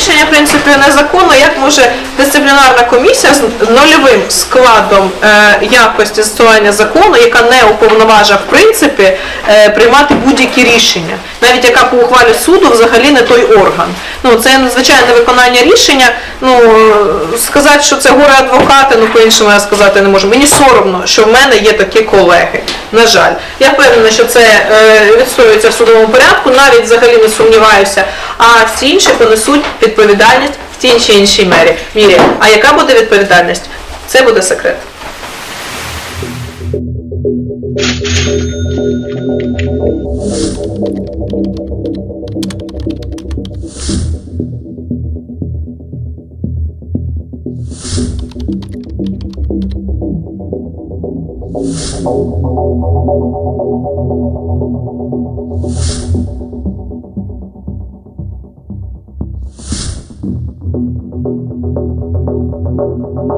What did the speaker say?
рішення, в принципі, незаконно. Як може дисциплінарна комісія з нульовим складом е, якості застосування закону, яка не уповноважена в принципі е, приймати будь-які рішення, навіть яка по ухвалі суду взагалі не той орган. Ну це надзвичайне виконання рішення. Ну сказати, що це горе адвокати, ну по-іншому я сказати не можу. Мені соромно, що в мене є такі колеги. На жаль, я впевнена, що це е, відстоюється в судовому порядку, навіть взагалі не сумніваюся а всі інші понесуть відповідальність в тій чи іншій мері мірі. А яка буде відповідальність? Це буде секрет. Thank you.